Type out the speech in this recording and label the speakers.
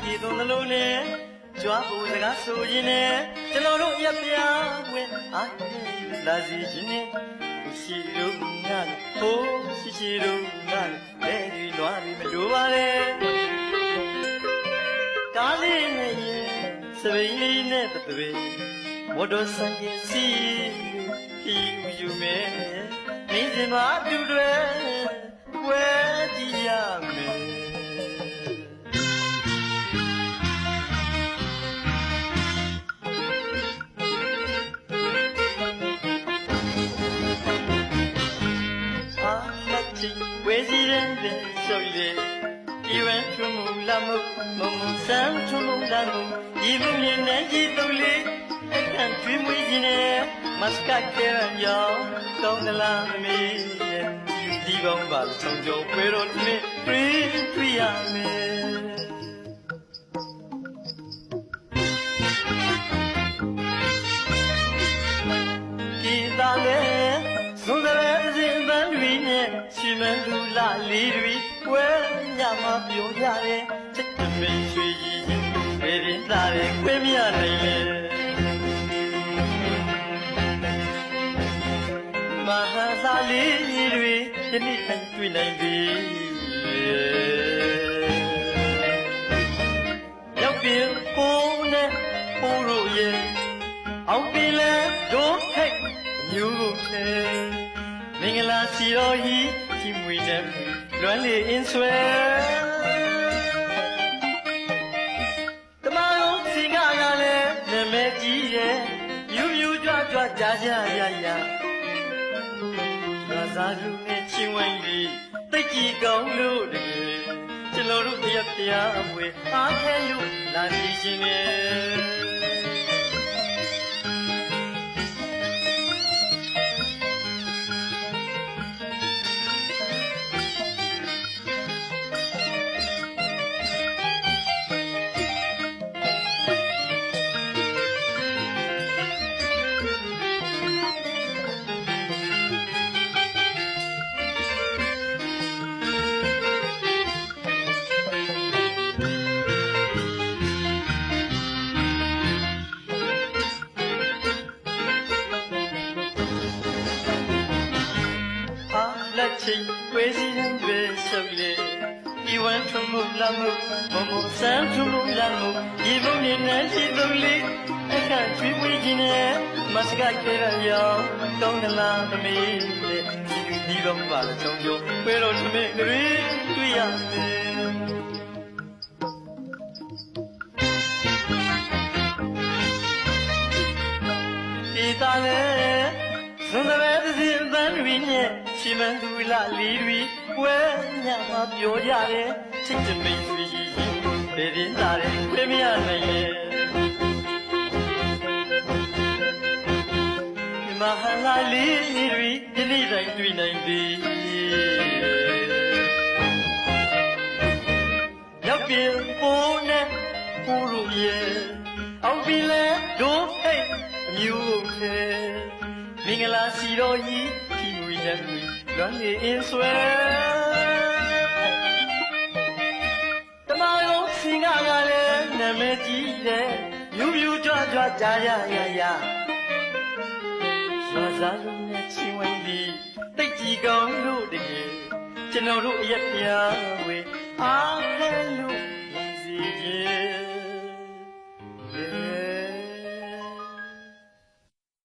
Speaker 1: ကြီးသွန်သလိုနဲ့ကြွားဖို့စကားဆိုရင်နဲ့ကျွန်တော်တို့ရက်ပြားဝင်အားလာစီခြင်းနဲ့ရှိတို့ငါဟိုးရှိရှိတို့ငါလဲဒီလွားပြီးမလိုပါနဲ့ကားလေးနဲ့ရင်စပိန်လေးနဲ့တသွေးမော်တော်ဆိုင်ကစီဟီယူမယ်မင်းစင်မတူတွေ ချင်ဝဲစီတဲ့တဲ့ရှောက်လေဒီဝဲချုံမူလာမှုမုံမူဆန်းချုံမူလာမှုဒီလူမြင်နဲ့ကြည့်သူလေးအခန့်ကျွေးမွေးခြင်းနဲ့မစကတ်ကဲရံရောင်းကောင်းသလားမမေးဒီကောင်းပါလို့ချုံကြုံဖွေတော်နဲ့တွေ့တွေ့ရမယ်ဒီသားနဲ့သုံးတဲ့စဉ်ပန်းတွေနဲ့ရှီမန်လူ လာလေးတွေဝဲညမှာပြောကြတယ်ချစ်တမိန်ရွှေကြီးဘယ်ရင်သားတွေခွင့်မရနိုင်လေမဟာသာလေးတွေဒီနေ့အတွေ့နိုင်ပြီရောက်ပြီပိုးနဲ့ပိုးတို့ရဲ့အောင်ပြီလဲဒို့ဟဲ့ညူလေမင်္ဂလာစီတော် ဤဒီမွေတဲ့လွမ်းလေအင်းဆွဲတမန်တော်စီကကလည်းနာမည်ကြီးရဲ့ယူယူကြွကြွကြာကြာရရရာဇာလူနဲ့ချင်းဝိုင်းလေးတိတ်ကြီးကောင်းလို့တကယ်ကျွန်တော်တို့တရားတရားအမွေအားခဲလို့လာနေခြင်းနဲ့ လက်ချင်းဝေးစီရင်တွေရှုပ်လေဒီဝမ်းထုံမှုလာမှုမမဆန်းထုံမှုလာမှုဒီဘုံနေနဲ့ရှိသူလေးအခန့်ချွေးပွေးခြင်းနဲ့မစကခဲရရောတောင်းနလားသမီးတဲ့ဒီလူဒီတော့ပါလေချုံကြိုဝဲတော်သမီးတွေတွေ့ရမယ် န်တဲ့သစီအပန်းတွေနဲ့ရှီမန်သူလာလေးတွေဝဲညမှာပြောကြတယ်ချစ်ချင်မိတ်ဆွေကြီးဘယ်ရင်သားတယ်ခွေးမရနိုင်လေဒီမဟာလာလေးတွေဒီနေ့တိုင်းတွေ့နိုင်ပြီရောက်ပြီပိုးနဲ့ကိုလိုရဲ့အောင်ပြီလဲဒို့ဟဲ့အမျိုးခဲ မင်္ဂလာစီတော်ကြီးဒီငွေနဲ့ငွေလွမ်းနေအင်းဆွဲတမယောစင်ကကလည်းနာမည်ကြီးတယ်မြူးမြူးကြွကြွကြာရရရရွာစားလုံးနဲ့ချင်းဝိုင်းပြီးတိတ်ကြီးကောင်းလို့တကယ်ကျွန်တော်တို့အရက်ပြားဝေအားခဲလို့